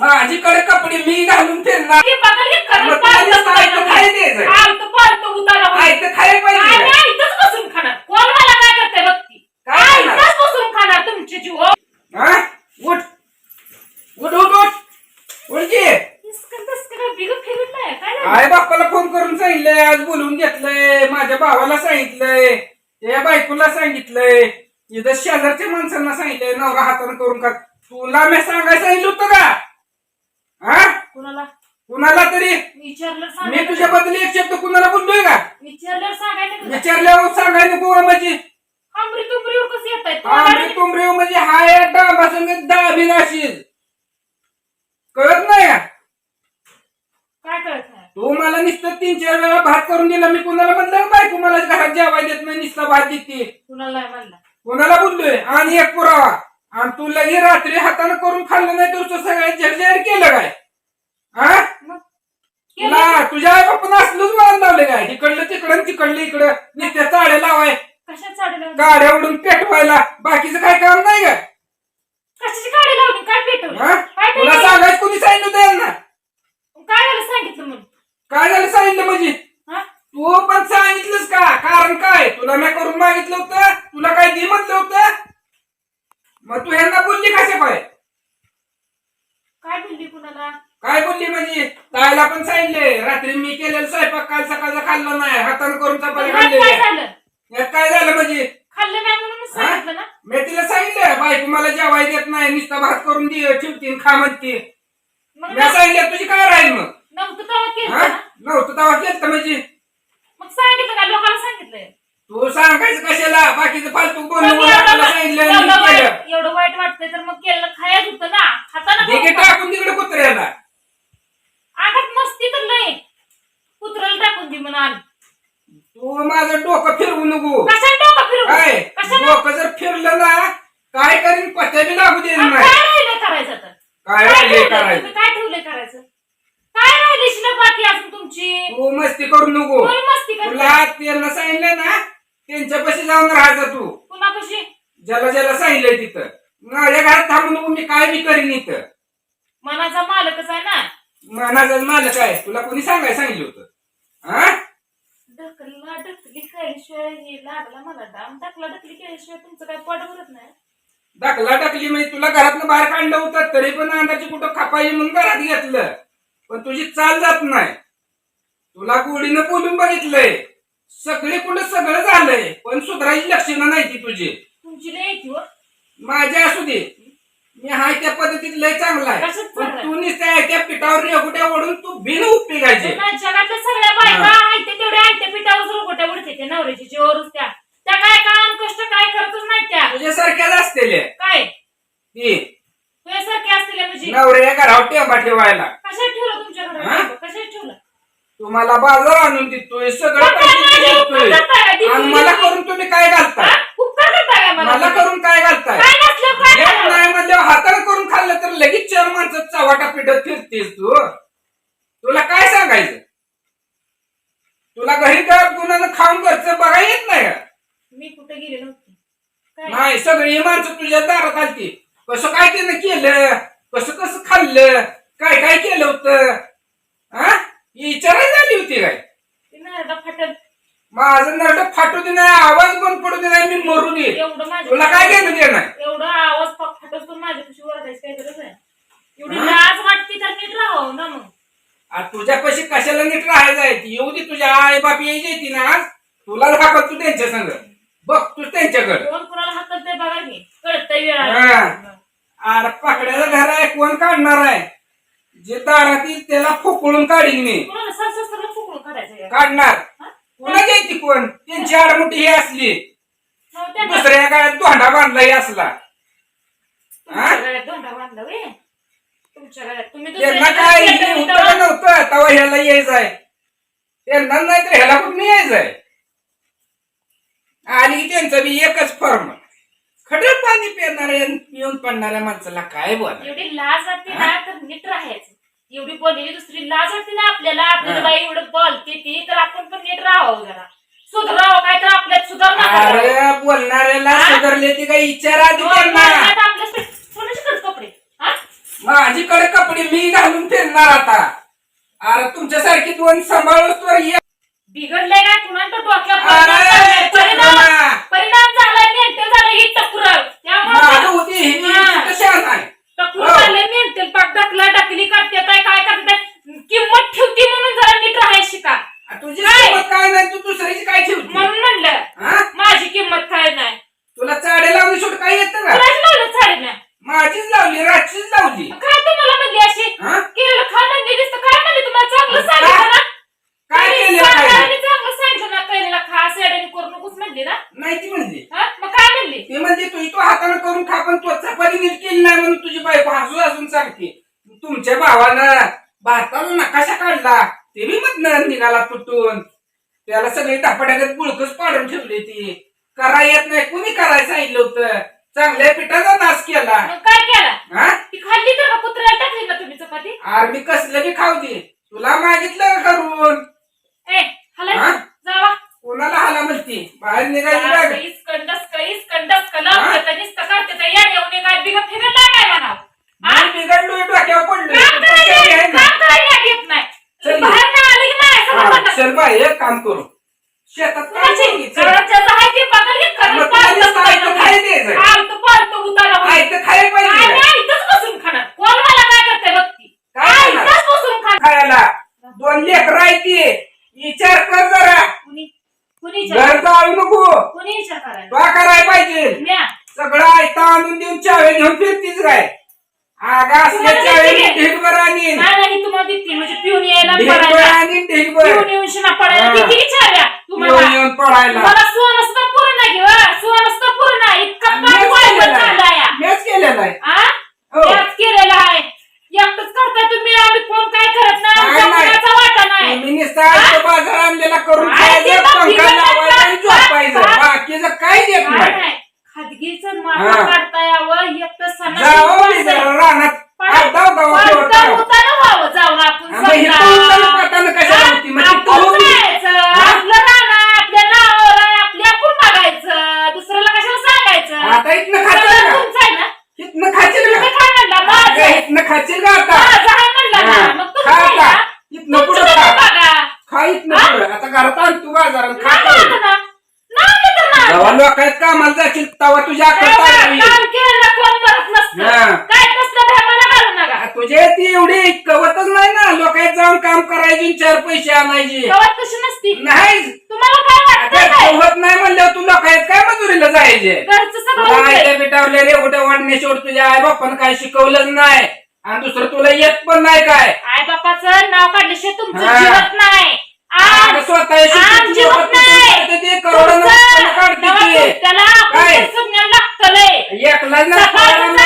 माझीकडे कपडे मी घालून फिरणार हे बघा हे खरं मग पाळतं तुम्हाला पाळतं साहित्य खायला द्यायचंय. पाळतं पाळतं उतारा होईल. आयतं खायला पाहिजे आम्ही का? इथंच बसून खाणार कोण मला काय करते बघती काय काय खाणार? इथंच बसून खाणार तुमचे जीव हा? उठ उठ उठ उठ उठ की इसकन तस्कन बिग फिरत नाही काय झालं? आई बाप्पाला फोन करून सांगितलंय आज बोलवून घेतलंय माझ्या भावाला सांगितलंय या बायकोला सांगितलंय इथं शेजारच्या माणसांना सांगितलंय नवरा हाताने करून खा तुला मी सांगायला सांगितलं होतं का हा कुणाला कुणाला तरी विचारलं सांगायचं बदली एक शब्द कुणाला बोललोय का? विचारलं सांगायचं का? विचारल्यावर नको का म्हणजे? आंबरी तुंबरीवर कसं येत आहे आम्ही तुमरे म्हणजे हाय डांबासंग दाबी नाशील कळत नाही का? काय कळत नाही? तू मला नुसतं तीन चार वेळा भात करून दिला. मी कुणाला म्हणलं बायको मला घरात जेवाय देत नाही नुसता भात देते. कुणाला नाही म्हणलं? कोणाला बोललोय? आणि एक पुरावा. आणि तू लगे रात्री हाताने करून खाल्लं नाही तर तू सगळ्यात झरझर केलं काय? हा मग केलं. तुला तुझ्या असलंच मला लावले काय? इकडलं तिकडं तिकडलं इकडं. नुसत्या चाड्या लावाय. कशात साडी लावली गाड्या उडून पेटवायला. बाकीचं काय काम नाही का? कशाची लावली? काय पेटवलं? हा? काय तुला पेटवलं सांगायचं कोणी सांगितलं होतं यांना काय झालं सांगितलं म्हणून काय झालं सांगितलं म्हणजे हा? तू पण सांगितलंस का कारण काय तुला मी करून मागितलं होतं तुला काय दे म्हटलं होतं मग तू ह्यांना बोलली कशा पाय काय बोलली कुणाला काय बोलली म्हणजे ताईला पण सांगितले रात्री मी केलेलं स्वयंपाक काल सकाळचा खाल्ला नाही. हातानं करून चपाती ह्यात काय झालं? यात काय झालं म्हणजे? खाल्लं नाही म्हणूनच सांगितलं ना? मी तिला सांगितलं बायको मला जेवाय देत नाही. नुसता भात करून दे ठेवते खा म्हणते. मग मी सांगितलं तुझी काय राहील मग? नव्हतं तेव्हा केलं हा? ना? नव्हतं तेव्हा केलं म्हणजे? मग सांगितलं का? लोकांना सांगितलंय. तू सांगायचं कशाला? बाकीचं फालतू बोलणं सांगितलं एवढं मी केलं वाईट एवढं वाईट वाटतंय तर मग केलं खायच होतं ना? हाताने खा. टाकून तिकडे कुत्र्याला. अंगात मस्ती तर नाही. कुत्र्याला टाकून दे म्हणा तू माझं डोकं फिरवू नको. कशाला डोकं फिरवू? काय? कशाला? डोकं जर फिरलं ना काय करीन पत्त्या बी लागू देणार नाही. काय राहिलंय करायचं तर काय ठेवलंय? करायचं? तुम्ही? काय ठेवलंय करायचं? काय राहिली शिल्लक बाकी तुमची? तू मस्ती करू नको. कोण मस्ती तुला करते त्यांना सांगितलं ना त्यांच्यापाशी जाऊन राहायचं तू. कुणापाशी? ज्याला ज्याला सांगितलंय तिथं. माझ्या घरात थांबू नको मी काय बी करीन इथं. मनाचा मालकच आहे ना. मनाचं मालक आहे तुला कोणी सांगाय सांगितलं होतं? हा ढकलला ढकली केल्याशिवाय हे लागला मला डाम टाकला ढकली केल्याशिवाय तुमचं काय भरत नाही? दाखला टाकली म्हणजे तुला घरातनं बाहेर काढलं होतं तरी पण अंदाची कुठं खापायची म्हणून घरात घेतलं. पण तुझी चाल जात नाही. तुला गोडीनं बोलून बघितलंय. सगळे कुठं सगळं झालंय पण सुधारायची लक्षणं नाही ती तुझी तुमची लय येते हो. माझ्या असू दे मी हाय त्या पद्धतीत लय चांगला आहे. पण चांगला? तू नुसत्या आहे त्या पिठावर रेगुट्या ओढून तू बिन उपयोगायचे नाही, जगातल्या सगळ्या बायका ते पिठावर रोगोट्या उडते त्या नवऱ्याची त्या. त्या काय काम कष्ट काय करतच नाही त्या. तुझ्यासारख्याच असतेले काय? ती. तुझ्यासारखे असलेल्या म्हणजे? नवऱ्या घरावर टेंबा ठेवायला. कशात ठेवलं हा? कशात ठेवलं? तुम्हाला बाजार आणून देतोय सगळं पैसे देतोय. आणि मला? करून तुम्ही काय घालताय हा? उपकार करताय का मला मला करून काय घालताय काय नसलं काय येत करावं? नाही म्हणल्यावर हाताने करून खाल्लं तर लगेच चार माणसं चवाटा फिरतेस तू? तुला काय सांगायचं? तुला घरी काय कुणाला खाऊन घरचं बघा येत नाही. का मी कुठे गेले नव्हते. काय? नाही सगळी माणसं तुझ्या दारात आलती. कसं काय त्यानं केलं? कसं कसं खाल्लं? काय काय केलं होतं? हा विचारायला झाली होती काय? ते नरडा फाटल माझं नरड फाटू दे नाही आवाज बंद पडू दे नाही मी मरू दे एवढं तुला काय? घेणं देणं एवढा आवाज फाटत तो माझ्या कशी ओरडायचं काय गरज आहे एवढी हा? लाज वाटते तर नीट राहावं ना मग आ, तुझ्यापाशी कशाला नीट राहायचं आहे ती येऊ दे तुझ्या आई बाप यायची ती ना आज. तुला दाखव तू त्यांच्या संग. बघ तू त्यांच्याकडे. कोण कोणाला हकलतंय बघा की. कळतंय वेळ हा. अरे पाकड्याचं घर आहे कोण काढणार आहे? जे दारात येईल त्याला फुकळून काढीन मी. कोणाला सासू सगळं फुकून काढायचं यार. काढणार. हा? कोणाची आहे ती कोण? त्यांची आडमुठी ही असली. दुसऱ्या काळात दोंडा बांधला ही असला. तुमच्या गळ्यात दोंडा बांधला व्हय? तुमच्या गळ्यात तुम्ही त्यांना काय हे नव्हतं. तेव्हा ह्याला यायचंय. नाही तर ह्याला कुठं यायचंय? आणि त्यांचं बी एकच फॉर्म. खडं पाणी पिणाऱ्या पिऊन पडणाऱ्या माणसाला काय बोला एवढी लाज वाटते ना? तर नीट राहायचं. एवढी बोललेली दुसरी लाज वाटते ना आपल्याला? आपल्याला हा. बाई एवढं बोलते ती तर आपण पण नीट राहावं जरा. सुधरावं काय तर आपल्यात सुधारणा करावं. अरे बोलणाऱ्याला हा? सुधारले ती काही विचार आधी दोन त्यांना. महिन्यात आपल्या कोणाचे कपडे हा? मग माझीकडे कपडे मी घालून फिरणार आता अरे तुमच्यासारखी दोन सांभाळूच तर ये बिघडलंय काय कुणाला तर अरे, परिणाम झालाय. चक्रमा. परिणाम झालाय मेंटल झालं ही टकुर माझं त्यामुळे होती ही हा. कशा नाही टकुर हो. झालंय मेंटल पाक ढकला ढकली करते काय काय करते किंमत ठेवती म्हणून जरा नीट राहायला शिका तुझी काय? किंमत काय नाही तू दुसऱ्याची काय ठेवती म्हणून म्हणलं हा माझी किंमत काय नाही तुला चाडे लावली सोड काय येतं का कुणाची लावलं साडी नाही माझीच लावली रातचीच लावली काय तुम्हाला म्हणली अशी हा? केलेलं खा म्हणली दिसतं काय म्हणली तुम्हाला चांगलं काय? सांगितलं ना काय तुम्ही केलेलं काय सांगायला चांगलं सांगितलं ना केलेलं खा सेडणी करू नकोस म्हणली ना नाही ती म्हणली हा मग काय म्हणली ते म्हणजे तुझी तो हाताने करून खा पण तो चपाती नीट केली नाही म्हणून तुझी बायको हसू हसून सांगते तुमच्या भावानं भारताला काढला ते बी मधनं निघाला तुटून त्याला सगळी टापाट्यागत बुळकच पाडून ठेवली ती करा येत नाही कुणी करायला सांगितलं होतं? चांगल्या पिठाचा नाश केला. मग काय केलं? हा? ती खाल्ली तर का? कुत्र्याला टाकली का तुम्ही चपाती? आर मी कसलं बी खाऊ दे. तुला मागितलं का करून? ए हला हा? जावा. कोणाला हाला म्हणते? बाहेर निघायची बघ इसकंडस का इसकंडस का लावते तर नुसतं करते तर या येऊन काय बिघ फिरत काय म्हणाव हा? मी बिघडलोय डोक्यावर पडलोय काम पण कशाला करायला आहे ना? काम करायला येत नाही चल. बाहेर नाही आलं की नाही हा, समोर बंद. चल बाई एक काम करू. शेतात ते मग नुसतं ऐकतं खायला पाहिजे. काय काय दोन लेकर राहते विचार कर जरा. कुणी? कुणी विचार घर जाळू नको. कुणी विचार करायला? पाहिजे. सगळं आयता आणून देऊन चावे घेऊन फिरतीच काय? आगा असल्या तुम्हाला नाही नाही तुम्हाला देते म्हणजे पिऊन यायला ढीगभर पडायला. आणि ढीगभर पिऊन येऊन शिना पडायला. हा. किती विचारल्या येऊन तुम्हाला येऊन पडायला. मला सोनं सुद्धा पुरं नाही घेऊ. सोनं सुद्धा पुरं नाही. इतका मीच चाललाय आहे. मीच केलेलं आहे. आ? हो. त्याच केलेलं आहे. एकटंच करता तुम्ही. आम्ही कोण काय करत नाही? काय आमच्या नाही. मुलाचा वाटा नाही. तुम्ही नुसता बाजार आणलेला करून काय ते खायचं बाकी पंखा नाही लावायचा आणि का? झोपायचं. का? बाकीचं काय देत काय नाही. नाही. खाजगीचं हा. माथा काढता यावं एकटं जावं मी जरा सणाचं रानात अर्धा गावा ठेवत पडता राहावं. उतारा व्हावं जाऊन आपण आणि मग हे समजा. पाऊसाला पाटानं कशाला? होती? मग ती आपण पाहून घे. जायचं, आपलं रान आहे, आपल्या नावावर आहे, आपल्या आपण बघायचं दुसऱ्याला कशाला सांगायचं आता इथनं खाशील सगळं का तुमचं आहे ना इथनं खाशील तुम्ही का काय म्हणला माझं अगं, आहे. इथनं खाशील का आता माझं आहे म्हणला ना हा. मग खा आहे. ना इथनं तुमचं पुढं तुम्ही खा. बघा खा इथनं हा? पुढं. आता घरात आण तू बाजारात खा नाही करून. लागत ना. नाही तर नाही. जेव्हा लोकात कामाला जाशील तेव्हा तुझ्या. काम कोण नसतं. हा. काय भ्या मला घालू नका. आ, तुझे ती एवढी कवतच नाही ना. लोकात जाऊन काम करायची चार पैसे आणायचे. गवत कशी नसती? नाही. तुम्हाला काय वाटतं काय? कवत नाही म्हणल्यावर तू लोकात काय मजुरीला जायचे? घरचं सगळं तुला होतंय. आयत्या पिठावले रे उठ्या वाढण्याशिवाय तुझ्या आई बापानं काय शिकवलंच नाही. आणि दुसरं तुला येत पण नाही काय. आई बापाचं नाव काढल्याशिवाय तुमचं हा. जीवत नाही. अगं स्वतः आम जीवत नाही. ते तुमचं काढते त्याला काय? एकला ना सकाळचं